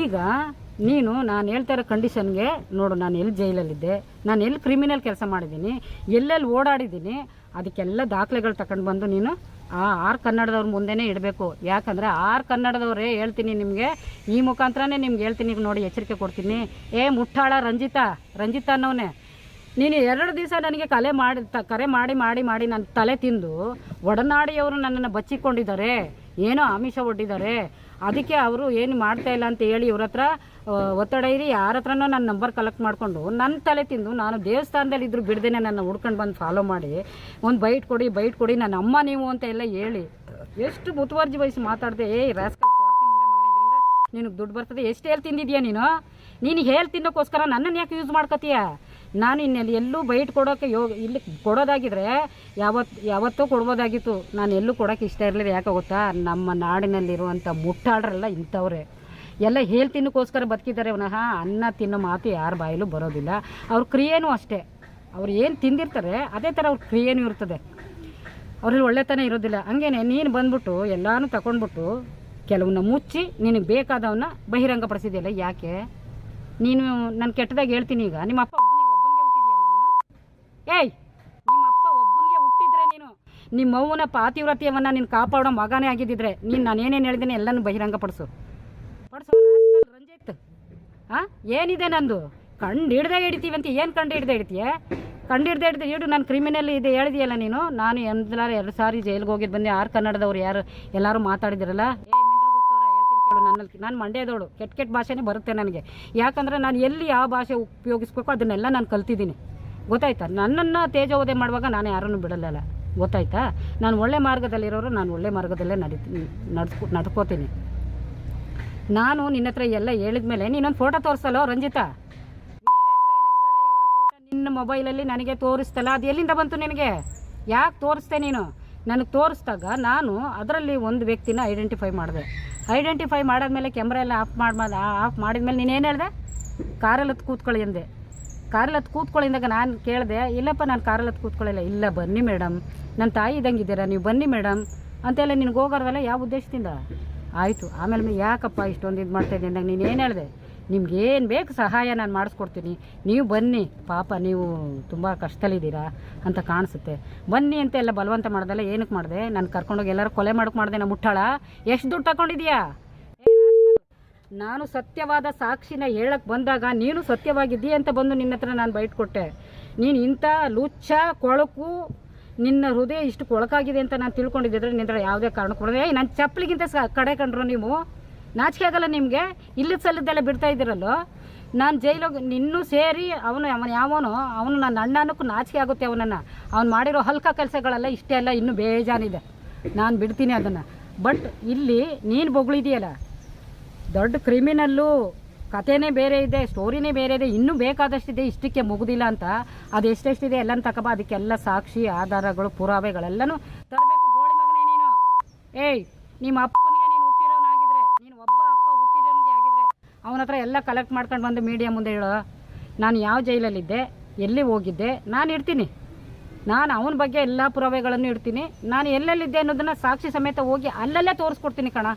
ಈಗ ನೀನು, ನಾನು ಹೇಳ್ತಾ ಇರೋ ಕಂಡೀಷನ್ಗೆ ನೋಡು, ನಾನು ಎಲ್ಲಿ ಜೈಲಲ್ಲಿದ್ದೆ, ನಾನು ಎಲ್ಲಿ ಕ್ರಿಮಿನಲ್ ಕೆಲಸ ಮಾಡಿದ್ದೀನಿ, ಎಲ್ಲೆಲ್ಲಿ ಓಡಾಡಿದ್ದೀನಿ, ಅದಕ್ಕೆಲ್ಲ ದಾಖಲೆಗಳು ತಗೊಂಡು ಬಂದು ನೀನು ಆ ಆರ್ ಕನ್ನಡದವ್ರ ಮುಂದೆನೇ ಇಡಬೇಕು. ಯಾಕಂದರೆ ಆರ್ ಕನ್ನಡದವರೇ ಹೇಳ್ತೀನಿ ನಿಮಗೆ, ಈ ಮುಖಾಂತರನೇ ನಿಮ್ಗೆ ಹೇಳ್ತೀನಿ ಈಗ ನೋಡಿ ಎಚ್ಚರಿಕೆ ಕೊಡ್ತೀನಿ. ಏ ಮುಟ್ಟಾಳ ರಂಜಿತಾ ರಂಜಿತಾ ಅನ್ನೋನೇ ನೀನು ಎರಡು ದಿವಸ ನನಗೆ ಕಲೆ ಮಾಡಿ, ತ, ಕರೆ ಮಾಡಿ ಮಾಡಿ ಮಾಡಿ ನನ್ನ ತಲೆ ತಿಂದು ಒಡನಾಡಿಯವರು ನನ್ನನ್ನು ಬಚ್ಚಿಕೊಂಡಿದ್ದಾರೆ. ಏನೋ ಆಮಿಷ ಒಡ್ಡಿದ್ದಾರೆ. ಅದಕ್ಕೆ ಅವರು ಏನು ಮಾಡ್ತಾ ಇಲ್ಲ ಅಂತ ಹೇಳಿ ಇವ್ರ ಹತ್ರ ಒತ್ತಡ ಇರಿ, ಯಾರ ಹತ್ರನೂ ನನ್ನ ನಂಬರ್ ಕಲೆಕ್ಟ್ ಮಾಡಿಕೊಂಡು ನನ್ನ ತಲೆ ತಿಂದು ನಾನು ದೇವಸ್ಥಾನದಲ್ಲಿ ಇದ್ರು ಬಿಡ್ದೇನೆ ನನ್ನ ಹುಡ್ಕೊಂಡು ಬಂದು ಫಾಲೋ ಮಾಡಿ, ಒಂದು ಬೈಟ್ ಕೊಡಿ ಬೈಟ್ ಕೊಡಿ, ನನ್ನ ಅಮ್ಮ ನೀವು ಅಂತ ಎಲ್ಲ ಹೇಳಿ. ಎಷ್ಟು ಮುತುವರ್ಜಿ ವಹಿಸಿ ಮಾತಾಡಿದೆ, ಏ ರಾಸ್ಕಲ್ ಮುಂದೆ ನಿನಗೆ ದುಡ್ಡು ಬರ್ತದೆ, ಎಷ್ಟು ಹೇಳಿ ತಿಂದಿದ್ಯಾ ನೀನು? ನೀನು ಹೇಳಿ ತಿನ್ನೋಕ್ಕೋಸ್ಕರ ನನ್ನನ್ನು ಯಾಕೆ ಯೂಸ್ ಮಾಡ್ಕೋತೀಯ ನಾನು ಇನ್ನೆಲ್ಲಿ ಎಲ್ಲೂ ಬೈಟ್ ಕೊಡೋಕ್ಕೆ ಯೋ, ಇಲ್ಲಿ ಕೊಡೋದಾಗಿದ್ರೆ ಯಾವತ್ತು ಯಾವತ್ತೂ ಕೊಡ್ಬೋದಾಗಿತ್ತು. ನಾನು ಎಲ್ಲೂ ಕೊಡೋಕ್ಕೆ ಇಷ್ಟ ಇರಲಿಲ್ಲ. ಯಾಕೆ ಗೊತ್ತಾ? ನಮ್ಮ ನಾಡಿನಲ್ಲಿರುವಂಥ ಮುಟ್ಟಾಡ್ರೆಲ್ಲ ಇಂಥವ್ರೆ. ಎಲ್ಲ ಹೇಳಿ ತಿನ್ನೋಕ್ಕೋಸ್ಕರ ಬದುಕಿದ್ದಾರೆ ವಿನಃ ಅನ್ನ ತಿನ್ನೋ ಮಾತು ಯಾರ ಬಾಯಲ್ಲೂ ಬರೋದಿಲ್ಲ. ಅವ್ರ ಕ್ರಿಯೆನೂ ಅಷ್ಟೇ. ಅವ್ರು ಏನು ತಿಂದಿರ್ತಾರೆ, ಅದೇ ಥರ ಅವ್ರ ಕ್ರಿಯೆನೂ ಇರ್ತದೆ. ಅವ್ರಲ್ಲಿ ಒಳ್ಳೆತನ ಇರೋದಿಲ್ಲ. ಹಂಗೇನೆ, ನೀನು ಬಂದ್ಬಿಟ್ಟು ಎಲ್ಲನೂ ತಗೊಂಡ್ಬಿಟ್ಟು ಕೆಲವನ್ನ ಮುಚ್ಚಿ ನಿನಗೆ ಬೇಕಾದವನ್ನ ಬಹಿರಂಗಪಡಿಸಿದೆಯಲ್ಲ ಯಾಕೆ? ನೀನು ನಾನು ಕೆಟ್ಟದಾಗಿ ಹೇಳ್ತೀನಿ ಈಗ. ನಿಮ್ಮ ಅಪ್ಪ ಒಬ್ಬನಿಗೆ ಒಬ್ಬನಿಗೆ ಹುಟ್ಟಿದ್ಯಾ ನೀನು ಏಯ್ ನಿಮ್ಮಪ್ಪ ಒಬ್ಬನಿಗೆ ಹುಟ್ಟಿದ್ರೆ ನೀನು, ನಿಮ್ಮ ಅವ್ವನ ಪಾತಿವ್ರತ್ಯವನ್ನ ನೀನು ಕಾಪಾಡೋ ಮಗನೇ ಆಗಿದ್ದಿದ್ರೆ ನೀನು ನಾನು ಏನೇನು ಹೇಳಿದ್ದೀನಿ ಎಲ್ಲನೂ ಬಹಿರಂಗಪಡಿಸು. ಪಡಿಸು ರಂಜಿತ್. ಹಾಂ ಏನಿದೆ ನಂದು? ಕಂಡು ಹಿಡ್ದೆ ಹಿಡಿತೀವಿ ಅಂತ ಏನು ಕಂಡು ಹಿಡ್ದೆ ಹಿಡಿತೀಯ? ಕಂಡು ಹಿಡ್ದೆ ಹಿಡ್ದು ಹಿಡು ನಾನು ಕ್ರಿಮಿನಲ್ ಇದೆ, ಹೇಳಿದೆಯಲ್ಲ ನೀನು? ನಾನು ಎಂದಲಾರ ಎರಡು ಸಾರಿ ಜೈಲಿಗೆ ಹೋಗಿದ್ದು ಬಂದೆ, ಆರು ಕನ್ನಡದವ್ರು ಯಾರು ಎಲ್ಲರೂ ಮಾತಾಡಿದಿರಲ್ಲ? ಕೇಳು ನನ್ನಲ್ಲಿ. ನಾನು ಮಂಡ್ಯದವಳು, ಕೆಟ್ಟ ಕೆಟ್ಟ ಭಾಷೆನೇ ಬರುತ್ತೆ ನನಗೆ. ಯಾಕಂದರೆ ನಾನು ಎಲ್ಲಿ ಯಾವ ಭಾಷೆ ಉಪಯೋಗಿಸ್ಬೇಕು ಅದನ್ನೆಲ್ಲ ನಾನು ಕಲ್ತಿದ್ದೀನಿ. ಗೊತ್ತಾಯ್ತಾ? ನನ್ನನ್ನು ತೇಜೋವಧೆ ಮಾಡುವಾಗ ನಾನು ಯಾರನ್ನು ಬಿಡಲ್ಲ ಗೊತ್ತಾಯ್ತಾ? ನಾನು ಒಳ್ಳೆ ಮಾರ್ಗದಲ್ಲಿರೋರು ನಾನು ಒಳ್ಳೆ ಮಾರ್ಗದಲ್ಲೇ ನಡೀತೀನಿ ನಡ್ಕೊ ನಡ್ಕೋತೀನಿ. ನಾನು ನಿನ್ನ ಹತ್ರ ಎಲ್ಲ ಹೇಳಿದ ಮೇಲೆ ನೀನೊಂದು ಫೋಟೋ ತೋರಿಸಲ್ಲೋ ರಂಜಿತಾ? ನಿನ್ನ ಮೊಬೈಲಲ್ಲಿ ನನಗೆ ತೋರಿಸ್ತಲ್ಲ, ಅದು ಎಲ್ಲಿಂದ ಬಂತು ನಿನಗೆ? ಯಾಕೆ ತೋರಿಸ್ದೆ ನೀನು? ನನಗೆ ತೋರಿಸ್ದಾಗ ನಾನು ಅದರಲ್ಲಿ ಒಂದು ವ್ಯಕ್ತಿನ ಐಡೆಂಟಿಫೈ ಮಾಡಿದೆ. ಐಡೆಂಟಿಫೈ ಮಾಡಾದ್ಮೇಲೆ ಕ್ಯಾಮ್ರಾ ಎಲ್ಲ ಆಫ್ ಮಾಡಿ ಆಫ್ ಮಾಡಿದ್ಮೇಲೆ ನೀನು ಏನು ಹೇಳಿದೆ? ಕಾರಲ್ಲಿ ಕೂತ್ಕೊಳ್ಳಿ ಅಂದೆ. ಕಾರಲ್ಲಿ ಹತ್ತು ಕೂತ್ಕೊಳ್ಳಿಂದಾಗ ನಾನು ಕೇಳಿದೆ, ಇಲ್ಲಪ್ಪ ನಾನು ಕಾರಲ್ಲಿ ಹತ್ತು ಕೂತ್ಕೊಳ್ಳಿಲ್ಲ. ಇಲ್ಲ, ಬನ್ನಿ ಮೇಡಮ್ ನನ್ನ ತಾಯಿ ಇದ್ದಂಗೆ ಇದ್ದೀರಾ ನೀವು ಬನ್ನಿ ಮೇಡಮ್ ಅಂತೆಲ್ಲ ನಿನಗೆ ಹೋಗೋರ್ವಲ್ಲ ಯಾವ ಉದ್ದೇಶದಿಂದ? ಆಯಿತು, ಆಮೇಲೆ ಯಾಕಪ್ಪ ಇಷ್ಟೊಂದು ಇದು ಮಾಡ್ತಾ ಇದ್ದೀನಿ ಅಂದಾಗ ನೀನು ಏನು ಹೇಳಿದೆ? ನಿಮ್ಗೆ ಏನು ಬೇಕು ಸಹಾಯ ನಾನು ಮಾಡಿಸ್ಕೊಡ್ತೀನಿ. ನೀವು ಬನ್ನಿ. ಪಾಪ, ನೀವು ತುಂಬ ಕಷ್ಟದಲ್ಲಿದ್ದೀರಾ ಅಂತ ಕಾಣಿಸುತ್ತೆ. ಬನ್ನಿ ಅಂತ ಎಲ್ಲ ಬಲವಂತ ಮಾಡ್ದಲ್ಲ ಏನಕ್ಕೆ ಮಾಡಿದೆ? ನಾನು ಕರ್ಕೊಂಡೋಗಿ ಎಲ್ಲರೂ ಕೊಲೆ ಮಾಡೋಕೆ ಮಾಡಿದೆ ನಾನು ಮುಟ್ಟಾಳ ಎಷ್ಟು ದುಡ್ಡು ತಗೊಂಡಿದ್ಯಾ ನಾನು ಸತ್ಯವಾದ ಸಾಕ್ಷಿನ ಹೇಳಕ್ ಬಂದಾಗ ನೀನು ಸತ್ಯವಾಗಿದ್ದೀಯ ಅಂತ ಬಂದು ನಿನ್ನ ಹತ್ರ ನಾನು ಬೈಟ್ ಕೊಟ್ಟೆ. ನೀನು ಇಂಥ ಲುಚ್ಚ, ಕೊಳಕು, ನಿನ್ನ ಹೃದಯ ಇಷ್ಟು ಕೊಳಕಾಗಿದೆ ಅಂತ ನಾನು ತಿಳ್ಕೊಂಡಿದ್ದರೆ ನಿನ್ನ ಯಾವುದೇ ಕಾರಣಕ್ಕೂ ಏಯ್ ನನ್ನ ಚಪ್ಪಲಿಗಿಂತ ಸ ಕಡೆ ಕಂಡ್ರು ನೀವು? ನಾಚಿಕೆ ಆಗಲ್ಲ ನಿಮಗೆ? ಇಲ್ಲದ ಸಲ್ಲದೆಲ್ಲ ಬಿಡ್ತಾ ಇದ್ದೀರಲ್ಲೋ? ನಾನು ಜೈಲಿಗೆ ನಿನ್ನೂ ಸೇರಿ ಅವನು ಅವನು ಯಾವನು, ಅವನು ನನ್ನ ಅಣ್ಣನಕ್ಕೂ ನಾಚಿಕೆ ಆಗುತ್ತೆ ಅವನನ್ನು. ಅವ್ನು ಮಾಡಿರೋ ಹಲ್ಕ ಕೆಲಸಗಳೆಲ್ಲ ಇಷ್ಟೇ ಅಲ್ಲ ಇನ್ನೂ ಬೇಜಾನಿದೆ ನಾನು ಬಿಡ್ತೀನಿ ಅದನ್ನು. ಬಟ್ ಇಲ್ಲಿ ನೀನು ಬೊಗಳಿದೆಯಲ್ಲ ದೊಡ್ಡ ಕ್ರಿಮಿನಲ್ಲು ಕಥೆನೇ ಬೇರೆ ಇದೆ, ಸ್ಟೋರಿನೇ ಬೇರೆ ಇದೆ, ಇನ್ನೂ ಬೇಕಾದಷ್ಟಿದೆ, ಇಷ್ಟಕ್ಕೆ ಮುಗುದಿಲ್ಲ ಅಂತ. ಅದು ಎಷ್ಟೆಷ್ಟಿದೆ ಎಲ್ಲನೂ ತಕಬ, ಅದಕ್ಕೆಲ್ಲ ಸಾಕ್ಷಿ, ಆಧಾರಗಳು, ಪುರಾವೆಗಳೆಲ್ಲನೂ ತರಬೇಕು. ಗೋಳಿ ಮಗನೇ ನೀನು. ಏಯ್, ನಿಮ್ಮ ಅಪ್ಪನಿಗೆ ನೀನು ಹುಟ್ಟಿರೋನಾಗಿದ್ರೆ, ನೀನು ಒಬ್ಬ ಅಪ್ಪ ಹುಟ್ಟಿರೋನಿಗೆ ಆಗಿದ್ರೆ, ಅವನ ಹತ್ರ ಎಲ್ಲ ಕಲೆಕ್ಟ್ ಮಾಡ್ಕೊಂಡು ಬಂದು ಮೀಡಿಯಾ ಮುಂದೆ ಹೇಳೋ. ನಾನು ಯಾವ ಜೈಲಲ್ಲಿದ್ದೆ, ಎಲ್ಲಿ ಹೋಗಿದ್ದೆ, ನಾನು ಇಡ್ತೀನಿ ನಾನು ಅವನ ಬಗ್ಗೆ ಎಲ್ಲ ಪುರಾವೆಗಳನ್ನು ಇಡ್ತೀನಿ. ನಾನು ಎಲ್ಲೆಲ್ಲಿದ್ದೆ ಅನ್ನೋದನ್ನ ಸಾಕ್ಷಿ ಸಮೇತ ಹೋಗಿ ಅಲ್ಲಲ್ಲೇ ತೋರಿಸ್ಕೊಡ್ತೀನಿ ಕಣ.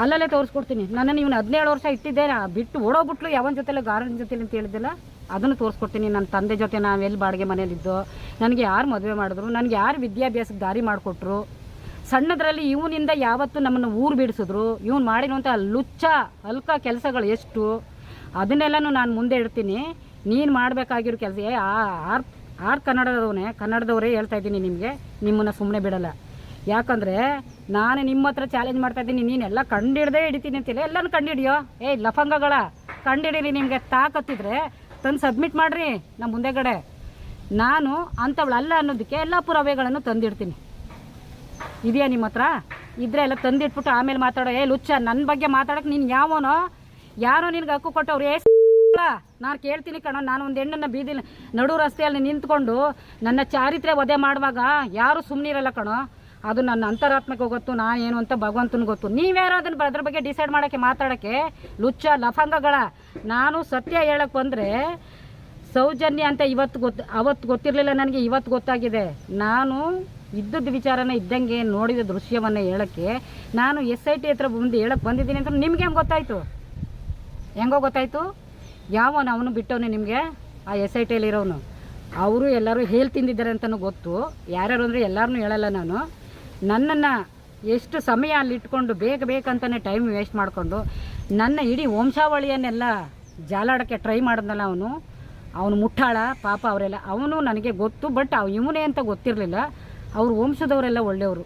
ಅಲ್ಲಲ್ಲೇ ತೋರಿಸ್ಕೊಡ್ತೀನಿ. ನನ್ನನ್ನು ಇವನು ಹದಿನೇಳು ವರ್ಷ ಇಟ್ಟಿದ್ದೆ. ಬಿಟ್ಟು ಓಡೋಗ್ಬಿಟ್ಲು. ಯಾವನ ಜೊತೆಲ್ಲ ಗಾರ್ಡನ್ ಜೊತೆಲಿ ಅಂತ ಹೇಳಿದ್ದಿಲ್ಲ ಅದನ್ನು ತೋರಿಸ್ಕೊಡ್ತೀನಿ. ನನ್ನ ತಂದೆ ಜೊತೆ ನಾವು ಎಲ್ಲಿ ಬಾಡಿಗೆ ಮನೇಲಿದ್ದೋ ನನಗೆ ಯಾರು ಮದುವೆ ಮಾಡಿದ್ರು, ನನಗೆ ಯಾರು ವಿದ್ಯಾಭ್ಯಾಸಕ್ಕೆ ದಾರಿ ಮಾಡಿಕೊಟ್ರು, ಸಣ್ಣದರಲ್ಲಿ ಇವನಿಂದ ಯಾವತ್ತು ನಮ್ಮನ್ನು ಊರು ಬಿಡಿಸಿದ್ರು, ಇವನು ಮಾಡಿರುವಂಥ ಲುಚ್ಚ, ಅಲ್ಕ ಕೆಲಸಗಳು ಎಷ್ಟು, ಅದನ್ನೆಲ್ಲನೂ ನಾನು ಮುಂದೆ ಇಡ್ತೀನಿ. ನೀನು ಮಾಡಬೇಕಾಗಿರೋ ಕೆಲಸ ಆರ್ ಆರ್ ಕನ್ನಡದವನೇ, ಕನ್ನಡದವರೇ ಹೇಳ್ತಾ ಇದ್ದೀನಿ ನಿಮಗೆ, ನಿಮ್ಮನ್ನು ಸುಮ್ಮನೆ ಬಿಡಲ್ಲ. ಯಾಕಂದರೆ ನಾನು ನಿಮ್ಮ ಹತ್ರ ಚಾಲೆಂಜ್ ಮಾಡ್ತಾ ಇದ್ದೀನಿ ನೀನೆಲ್ಲ ಕಂಡಿಡ್ದೇ ಹಿಡಿತೀನಿ ಅಂತಿಲ್ಲ ಎಲ್ಲನೂ ಕಂಡಿಡಿಯೋ? ಏಯ್ ಲಫಂಗಗಳ. ಕಂಡಿಡೀರಿ, ನಿಮಗೆ ತಾಕತ್ತಿದ್ರೆ ತಂದು ಸಬ್ಮಿಟ್ ಮಾಡಿರಿ ನಮ್ಮ ಮುಂದೆಗಡೆ ನಾನು ಅಂಥವಳು ಅಲ್ಲ ಅನ್ನೋದಕ್ಕೆ ಎಲ್ಲ ಪುರಾವೆಗಳನ್ನು ತಂದಿಡ್ತೀನಿ. ಇದೆಯಾ ನಿಮ್ಮ ಹತ್ರ? ಇದ್ರೆ ಎಲ್ಲ ತಂದಿಟ್ಬಿಟ್ಟು ಆಮೇಲೆ ಮಾತಾಡೋ. ಏ, ಲುಚ್ಚ ನನ್ನ ಬಗ್ಗೆ ಮಾತಾಡಕ್ಕೆ ನೀನು ಯಾವನೋ? ಯಾರೋ ನಿನ್ಗೆ ಹಕ್ಕು ಕೊಟ್ಟವ್ರು. ಏ ನಾನು ಕೇಳ್ತೀನಿ ಕಣ, ನಾನು ಒಂದು ಹೆಣ್ಣನ್ನು ಬೀದಿ ನಡು ರಸ್ತೆಯಲ್ಲಿ ನಿಂತ್ಕೊಂಡು ನನ್ನ ಚಾರಿತ್ರ್ಯ ವಧೆ ಮಾಡುವಾಗ ಯಾರು ಸುಮ್ಮನಿರಲ್ಲ ಕಣೋ? ಅದು ನನ್ನ ಅಂತರಾತ್ಮಕ್ಕೆ ಗೊತ್ತು, ನಾ ಏನು ಅಂತ ಭಗವಂತನ ಗೊತ್ತು. ನೀವ್ಯಾರು ಅದನ್ನ ಅದ್ರ ಬಗ್ಗೆ ಡಿಸೈಡ್ ಮಾಡೋಕ್ಕೆ, ಮಾತಾಡೋಕ್ಕೆ, ಲುಚ್ಚ, ಲಫಂಗಗಳ, ನಾನು ಸತ್ಯ ಹೇಳಕ್ಕೆ ಬಂದರೆ ಸೌಜನ್ಯ ಅಂತ ಇವತ್ತು ಗೊತ್ತು ಅವತ್ತು ಗೊತ್ತಿರಲಿಲ್ಲ ನನಗೆ, ಇವತ್ತು ಗೊತ್ತಾಗಿದೆ. ನಾನು ಇದ್ದದ್ದು ವಿಚಾರನ ಇದ್ದಂಗೆ ನೋಡಿದ ದೃಶ್ಯವನ್ನು ಹೇಳೋಕ್ಕೆ, ನಾನು ಎಸ್ ಐ ಟಿ ಹತ್ರ ಬಂದು ಹೇಳಕ್ಕೆ ಬಂದಿದ್ದೀನಿ ಅಂತ ನಿಮ್ಗೆ ಹೆಂಗೆ ಗೊತ್ತಾಯಿತು? ಹೆಂಗೋ ಗೊತ್ತಾಯಿತು? ಯಾವನು ಅವನು ಬಿಟ್ಟವನು ನಿಮಗೆ? ಆ ಎಸ್ ಐ ಟಿಯಲ್ಲಿರೋನು ಅವರು ಎಲ್ಲರೂ ಹೇಳಿ ತಿಂದಿದ್ದಾರೆ ಅಂತಲೂ ಗೊತ್ತು. ಯಾರ್ಯಾರು ಅಂದರೆ ಎಲ್ಲರನ್ನೂ ಹೇಳಲ್ಲ ನಾನು. ನನ್ನನ್ನು ಎಷ್ಟು ಸಮಯ ಅಲ್ಲಿ ಇಟ್ಕೊಂಡು ಬೇಗ ಬೇಕಂತಲೇ ಟೈಮ್ ವೇಸ್ಟ್ ಮಾಡಿಕೊಂಡು ನನ್ನ ಇಡೀ ವಂಶಾವಳಿಯನ್ನೆಲ್ಲ ಜಾಲಾಡೋಕ್ಕೆ ಟ್ರೈ ಮಾಡಿದ್ನಲ್ಲ ಅವನು. ಅವನು ಮುಟ್ಟಾಳ, ಪಾಪ ಅವರೆಲ್ಲ. ಅವನು ನನಗೆ ಗೊತ್ತು ಬಟ್ ಅವ ಇವನೇ ಅಂತ ಗೊತ್ತಿರಲಿಲ್ಲ. ಅವ್ರ ವಂಶದವರೆಲ್ಲ ಒಳ್ಳೆಯವರು.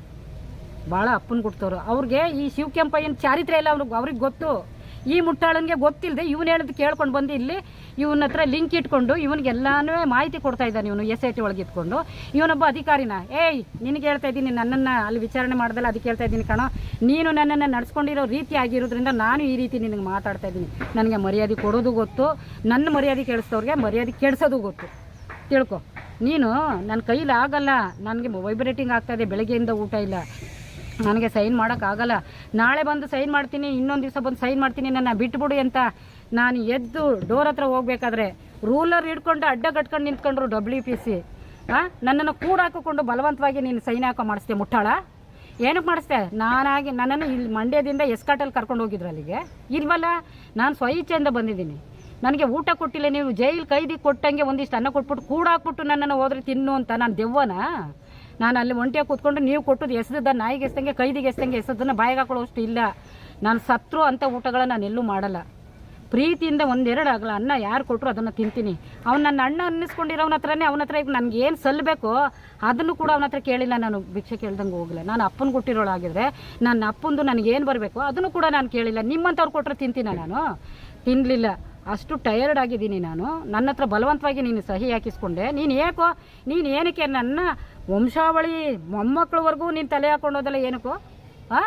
ಭಾಳ ಅಪ್ಪನ ಕೊಡ್ತವ್ರು. ಅವ್ರಿಗೆ ಈ ಶಿವಕೆಂಪಯ್ಯನ ಚಾರಿತ್ರ್ಯ ಎಲ್ಲ ಅವ್ರಿಗೆ ಅವ್ರಿಗೆ ಗೊತ್ತು. ಈ ಮುಟ್ಟಾಳನಿಗೆ ಗೊತ್ತಿಲ್ಲದೆ ಇವನು ಹೇಳಿದ್ ಕೇಳ್ಕೊಂಡು ಬಂದು ಇಲ್ಲಿ ಇವನ ಹತ್ರ ಲಿಂಕ್ ಇಟ್ಕೊಂಡು ಇವನಿಗೆಲ್ಲಾನು ಮಾಹಿತಿ ಕೊಡ್ತಾ ಇದ್ದಾನೆ ಇವನು ಎಸ್ ಐ ಟಿ ಒಳಗೆ ಇಟ್ಕೊಂಡು. ಇವನೊಬ್ಬ ಅಧಿಕಾರಿನ, ಏಯ್, ನಿನಗೆ ಹೇಳ್ತಾ ಇದ್ದೀನಿ, ನನ್ನನ್ನು ಅಲ್ಲಿ ವಿಚಾರಣೆ ಮಾಡ್ದಲ್ಲ, ಅದಕ್ಕೆ ಹೇಳ್ತಾ ಇದ್ದೀನಿ ಕಣೋ. ನೀನು ನನ್ನನ್ನು ನಡ್ಸ್ಕೊಂಡಿರೋ ರೀತಿ ಆಗಿರೋದ್ರಿಂದ ನಾನು ಈ ರೀತಿ ನಿನಗೆ ಮಾತಾಡ್ತಾ ಇದ್ದೀನಿ. ನನಗೆ ಮರ್ಯಾದೆ ಕೊಡೋದು ಗೊತ್ತು ನನ್ನ ಮರ್ಯಾದೆ ಕೇಳಿಸ್ತವ್ರಿಗೆ ಮರ್ಯಾದೆ ಕೆಡಿಸೋದು ಗೊತ್ತು. ತಿಳ್ಕೊ. ನೀನು ನನ್ನ ಕೈಲಿ ಆಗಲ್ಲ ನನಗೆ ವೈಬ್ರೇಟಿಂಗ್ ಆಗ್ತಾಯಿದೆ ಬೆಳಗ್ಗೆಯಿಂದ ಊಟ ಇಲ್ಲ. ನನಗೆ ಸೈನ್ ಮಾಡೋಕ್ಕಾಗಲ್ಲ. ನಾಳೆ ಬಂದು ಸೈನ್ ಮಾಡ್ತೀನಿ, ಇನ್ನೊಂದು ದಿವಸ ಬಂದು ಸೈನ್ ಮಾಡ್ತೀನಿ, ನನ್ನ ಬಿಟ್ಬಿಡು ಅಂತ ನಾನು ಎದ್ದು ಡೋರ್ ಹತ್ರ ಹೋಗ್ಬೇಕಾದ್ರೆ ರೂಲರ್ ಹಿಡ್ಕೊಂಡು ಅಡ್ಡ ಕಟ್ಕೊಂಡು ನಿಂತ್ಕೊಂಡ್ರು ಡಬ್ಲ್ಯೂ ಪಿ ಸಿ ಹಾಂ ನನ್ನನ್ನು ಕೂಡ ಹಾಕಿಕೊಂಡು ಬಲವಂತವಾಗಿ ನೀನು ಸೈನ್ ಹಾಕೋ ಮಾಡಿಸ್ದೆ, ಮುಟ್ಟಾಳ? ಏನಕ್ಕೆ ಮಾಡಿಸ್ದೆ? ನಾನಾಗಿ ನನ್ನನ್ನು ಇಲ್ಲಿ ಮಂಡ್ಯದಿಂದ ಎಸ್ಕಾಟಲ್ಲಿ ಕರ್ಕೊಂಡು ಹೋಗಿದ್ರು ಅಲ್ಲಿಗೆ. ಇಲ್ವಲ್ಲ? ನಾನು ಸ್ವಇಚ್ಛೆಯಿಂದ ಬಂದಿದ್ದೀನಿ. ನನಗೆ ಊಟ ಕೊಟ್ಟಿಲ್ಲ, ನೀವು ಜೈಲ್ ಕೈದಿ ಕೊಟ್ಟಂಗೆ ಒಂದಿಷ್ಟು ಅನ್ನ ಕೊಟ್ಬಿಟ್ಟು ಕೂಡ ಹಾಕ್ಬಿಟ್ಟು ನನ್ನನ್ನು ಹೋದ್ರೆ ತಿನ್ನು ಅಂತ. ನಾನು ದೆವ್ವನ? ನಾನು ಅಲ್ಲಿ ಒಂಟಿಯಾಗಿ ಕೂತ್ಕೊಂಡು ನೀವು ಕೊಟ್ಟದ್ದು ಎಸೆದ ನಾಯಿಗೆ ಎಸ್ದಂಗೆ ಕೈದಿಗೆ ಎಸ್ದಂಗೆ ಎಸೆದನ್ನು ಬಾಯಿಗೆ ಹಾಕೊಳ್ಳೋಷ್ಟು ಇಲ್ಲ. ನಾನು ಸತ್ರು ಅಂತ ಊಟಗಳನ್ನ ನಾನು ಎಲ್ಲೂ ಮಾಡಲ್ಲ. ಪ್ರೀತಿಯಿಂದ ಒಂದೆರಡು ಆಗಲ್ಲ ಅನ್ನ ಯಾರು ಕೊಟ್ಟರು ಅದನ್ನು ತಿಂತೀನಿ. ಅವ್ನು ನನ್ನ ಅಣ್ಣ ಅನ್ನಿಸ್ಕೊಂಡಿರೋನ ಹತ್ರನೇ ಅವನ ಹತ್ರ ಈಗ ನನಗೆ ಏನು ಸಲ್ಲಬೇಕು ಅದನ್ನು ಕೂಡ ಅವನ ಹತ್ರ ಕೇಳಿಲ್ಲ ನಾನು. ಭಿಕ್ಷೆ ಕೇಳ್ದಂಗೆ ಹೋಗಲ್ಲ ನಾನು ಅಪ್ಪನ ಕೊಟ್ಟಿರೋಳಾಗಿದ್ರೆ ನನ್ನ ಅಪ್ಪಂದು ನನಗೇನು ಬರಬೇಕು ಅದನ್ನು ಕೂಡ ನಾನು ಕೇಳಿಲ್ಲ. ನಿಮ್ಮಂಥವ್ರು ಕೊಟ್ಟರೆ ತಿಂತೀನ ನಾನು? ತಿನ್ನಲಿಲ್ಲ ಅಷ್ಟು ಟಯರ್ಡ್ ಆಗಿದ್ದೀನಿ ನಾನು. ನನ್ನ ಹತ್ರ ಬಲವಂತವಾಗಿ ನೀನು ಸಹಿ ಹಾಕಿಸ್ಕೊಂಡೆ. ನೀನು ಏಕೋ ನೀನು ಏನಕ್ಕೆ ನನ್ನ ವಂಶಾವಳಿ ಮೊಮ್ಮಕ್ಕಳವರೆಗೂ ನೀನು ತಲೆ ಹಾಕೊಂಡೋದಲ್ಲ ಏನಕ್ಕೋ? ಹಾಂ?